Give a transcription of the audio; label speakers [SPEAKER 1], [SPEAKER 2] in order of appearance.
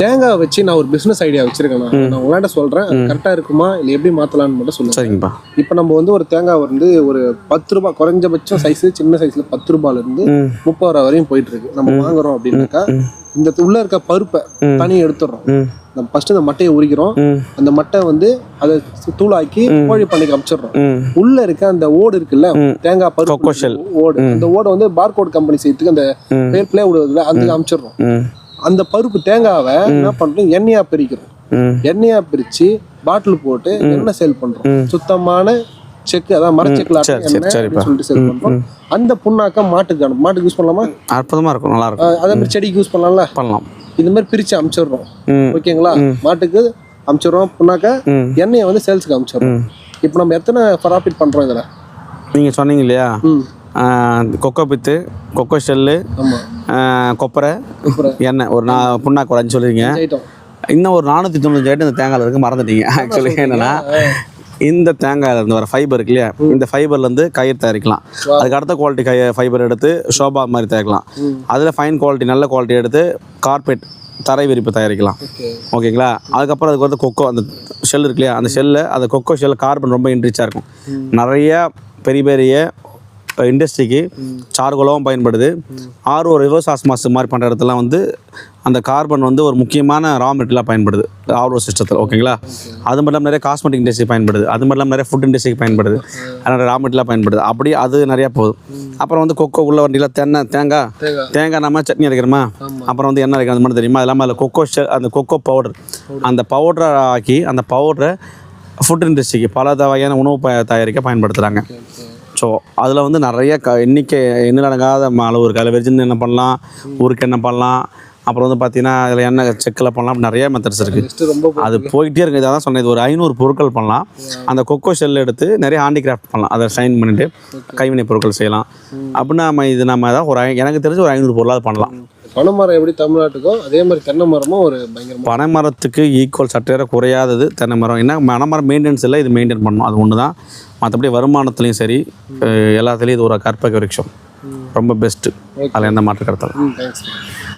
[SPEAKER 1] தேங்காய் வச்சு நான் ஒரு பிசினஸ் ஐடியா வச்சிருக்கேன் நான். உங்களாண்ட சொல்றேன் கரெக்டா இருக்குமா இல்லை எப்படி மாத்தலாம்னு மட்டும் சொல்லுங்க.
[SPEAKER 2] சரிங்கப்பா.
[SPEAKER 1] இப்போ நம்ம வந்து ஒரு தேங்காய் வந்து ஒரு பத்து ரூபாய் குறைஞ்சபட்சம் சைஸ் சின்ன சைஸ்ல பத்து ரூபாயில இருந்து
[SPEAKER 2] ம்.
[SPEAKER 1] முப்பது ரூபா வரையும் போயிட்டு இருக்கு. நம்ம வாங்குறோம் அப்படின்னாக்கா இந்த உள்ள இருக்க பருப்பை தனியாக எடுத்துடுறோம். நம்ம ஃபர்ஸ்ட் அந்த மட்டையை உரிக்கிறோம். அந்த மட்டை வந்து அதை தூளாக்கி கோழி பண்ணைக்கு அமிச்சிடுறோம். உள்ள இருக்க அந்த ஓடு இருக்குல்ல தேங்காய் பருப்பு. ஓடு அந்த ஓடை வந்து பார்கோட் கம்பெனி செய்யறதுக்கு அந்த பேர் பிளே விடுவதுல அந்த அமிச்சிடுறோம். அந்த பருப்பு தேங்காவை என்ன பண்றோம்? எண்ணெயா பிரிக்கிறோம். எண்ணெயா பிரிச்சு பாட்டில் போட்டு எண்ணெய் சேல் பண்றோம். சுத்தமான செக்கு அதான் மரச்செக்குல சொல்லிட்டு சேல் பண்றோம். அந்த புண்ணாக்கம் மாட்டுக்கு மாட்டுக்கு யூஸ் பண்ணலாமா?
[SPEAKER 2] அற்புதமாக இருக்கும் நல்லா இருக்கும்.
[SPEAKER 1] அதே மாதிரி செடிக்கு யூஸ் பண்ணலாம்ல?
[SPEAKER 2] பண்ணலாம்.
[SPEAKER 1] இந்த மாதிரி பிரிச்சு அமிச்சிடுறோம். ஓகேங்களா? மாட்டுக்கு அமிச்சிடுறோம் புண்ணாக்க எண்ணெயை வந்து சேல்ஸுக்கு அமிச்சிடுறோம். இப்போ நம்ம எத்தனை ப்ராஃபிட் பண்றோம் இதுல?
[SPEAKER 2] நீங்கள் சொன்னீங்க இல்லையா? கொக்கோ பித்து கொக்கோ ஷெல்லு கொப்பரை. எண்ணெய் ஒரு நா புண்ணாக்கு ஒரு அஞ்சு இன்னும் ஒரு நானூற்றி தொண்ணூற்றி ஐட்டம் இந்த தேங்காயில் இருக்கு மறந்துட்டீங்க. ஆக்சுவலி என்னன்னா இந்த தேங்காயில இருந்து வர ஃபைபர் இருக்கு இல்லையா? இந்த ஃபைபர்லேருந்து கயிறு தயாரிக்கலாம். அதுக்கு அடுத்த குவாலிட்டி கை ஃபைபர் எடுத்து ஷோபா மாதிரி தயாரிக்கலாம். அதில் ஃபைன் குவாலிட்டி நல்ல குவாலிட்டி எடுத்து கார்பெட் தரை விரிப்பு தயாரிக்கலாம்.
[SPEAKER 1] ஓகே.
[SPEAKER 2] ஓகேங்களா? அதுக்கப்புறம் அதுக்கு வந்து கொக்கோ அந்த ஷெல் இருக்கு இல்லையா? அந்த ஷெல்லை அந்த கொக்கோ ஷெல் கார்பன் ரொம்ப இன்ட்ரிச்சாக இருக்கும். நிறைய பெரிய பெரிய இண்டஸ்ட்ரிக்கு சார்கோலாவும் பயன்படுது. ஆர்ஓ ரிவர்ஸ் ஆஸ்மாஸ் மாதிரி பண்ணுற இடத்துலாம் வந்து அந்த கார்பன் வந்து ஒரு முக்கியமான ரா மெட்டீரியலாக பயன்படுது. ஆர்ஓ சிஸ்டத்தில் ஓகேங்களா? அது மட்டும் இல்லாமல் நிறைய காஸ்மெட்டிக் இண்டஸ்ட்ரி பயன்படுது. அது மட்டும் இல்லாமல் நிறைய ஃபுட் இண்டஸ்ட்ரிக்கு பயன்படுது. அதனால் ரா மெட்டீரியலாக பயன்படுது. அப்படி அது நிறையா போகுது. அப்புறம் வந்து கொக்கோ உள்ள வண்டியில் தென்னை தேங்காய்
[SPEAKER 1] தேங்காய்.
[SPEAKER 2] நம்ம சட்னி அரைக்கிறோமா? அப்புறம் வந்து எண்ணெய் அரைக்கிறது மட்டும் தெரியுமா? அது இல்லாமல் அதில் கொக்கோ ஷெல் அந்த கொக்கோ பவுடர் அந்த பவுடரை ஆக்கி அந்த பவுடரை ஃபுட் இண்டஸ்ட்ரிக்கு பல வகையான உணவு தயாரிக்க பயன்படுத்துகிறாங்க ஸோ அதில் வந்து நிறைய க எண்ணிக்கை எண்ணிலடங்காத அளவு இருக்குது அதில் வெர்ஜின் என்ன பண்ணலாம் ஊருக்கு என்ன பண்ணலாம். அப்புறம் வந்து பார்த்தீங்கன்னா அதில் எண்ணெய் செக்கில் பண்ணலாம். நிறைய மெத்தட்ஸ் இருக்குது அது போயிட்டே இருக்குது இதான் சொன்னேன். இது ஒரு ஐநூறு பொருட்கள் பண்ணலாம். அந்த கொக்கோ ஷெல் எடுத்து நிறைய ஹேண்டிகிராஃப்ட் பண்ணலாம். அதை ஷைன் பண்ணிட்டு கைவினை பொருட்கள் செய்யலாம். அப்படின்னா நம்ம இது நம்ம தான் ஒரு எனக்கு தெரிஞ்சு ஒரு ஐநூறு பொருளாக பண்ணலாம்.
[SPEAKER 1] பனைமரம் எப்படி தமிழ்நாட்டுக்கோ அதே மாதிரி தென்னை மரமும் ஒரு பயங்கரமா
[SPEAKER 2] பனை மரத்துக்கு ஈக்குவல் சற்றேற குறையாதது தென்னை மரம். என்ன பனைமரம் மெயின்டெனன்ஸ் இல்லை இது மெயின்டைன் பண்ணணும் அது ஒன்று தான் மற்றபடி வருமானத்துலேயும் சரி எல்லாத்துலேயும் இது ஒரு கற்பக விருட்சம். ரொம்ப பெஸ்ட்டு அதில் எந்த மாற்று கருத்தாலும்
[SPEAKER 1] தேங்க்ஸ்